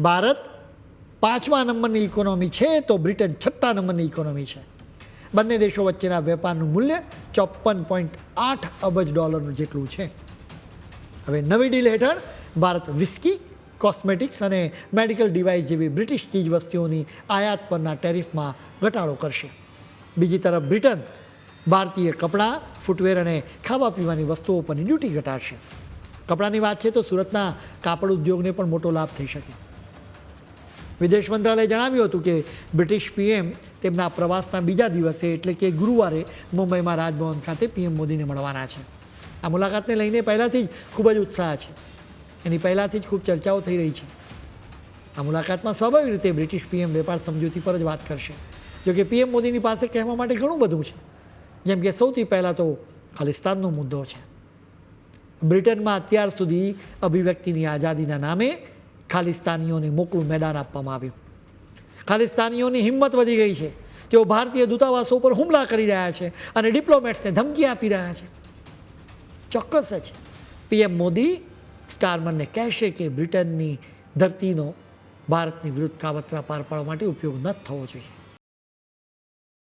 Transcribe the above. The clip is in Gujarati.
ભારત પાંચમા નંબરની ઇકોનોમી છે, તો બ્રિટન છઠ્ઠા નંબરની ઇકોનોમી છે. બંને દેશો વચ્ચેના વેપારનું મૂલ્ય ચોપન પોઈન્ટ આઠ અબજ ડોલરનું જેટલું છે. હવે નવી ડીલ હેઠળ ભારત વિસ્કી કોસ્મેટિક્સ અને મેડિકલ ડિવાઇસ જેવી બ્રિટિશ ચીજવસ્તુઓની આયાત પરના ટેરિફમાં ઘટાડો કરશે. બીજી તરફ બ્રિટન ભારતીય કપડાં ફૂટવેર અને ખાવા પીવાની વસ્તુઓ પરની ડ્યુટી ઘટાડશે. કપડાંની વાત છે તો સુરતના કાપડ ઉદ્યોગને પણ મોટો લાભ થઈ શકે. વિદેશ મંત્રાલયે જણાવ્યું હતું કે બ્રિટિશ પીએમ તેમના પ્રવાસના બીજા દિવસે, એટલે કે ગુરુવારે, મુંબઈમાં રાજભવન ખાતે પીએમ મોદીને મળવાના છે. આ મુલાકાતને લઈને પહેલાંથી જ ખૂબ જ ઉત્સાહ છે. એની પહેલાંથી જ ખૂબ ચર્ચાઓ થઈ રહી છે. આ મુલાકાતમાં સ્વાભાવિક રીતે બ્રિટિશ પીએમ વેપાર સમજૂતી પર જ વાત કરશે. જોકે પીએમ મોદીની પાસે કહેવા માટે ઘણું બધું છે. જેમ કે સૌથી પહેલાં તો ખાલિસ્તાનનો મુદ્દો છે. બ્રિટનમાં અત્યાર સુધી અભિવ્યક્તિની આઝાદીના નામે ખાલિસ્તાનીઓને મોકળું મેદાન આપવામાં આવ્યું. ખાલિસ્તાનીઓની હિંમત વધી ગઈ છે. તેઓ ભારતીય દૂતાવાસો પર હુમલા કરી રહ્યા છે અને ડિપ્લોમેટ્સને ધમકી આપી રહ્યા છે. ચોક્કસ જ. પીએમ મોદી સ્ટારમનને કહેશે કે બ્રિટનની ધરતીનો ભારતની વિરુદ્ધ કાવતરા પાર પાડવા માટે ઉપયોગ ન થવો જોઈએ.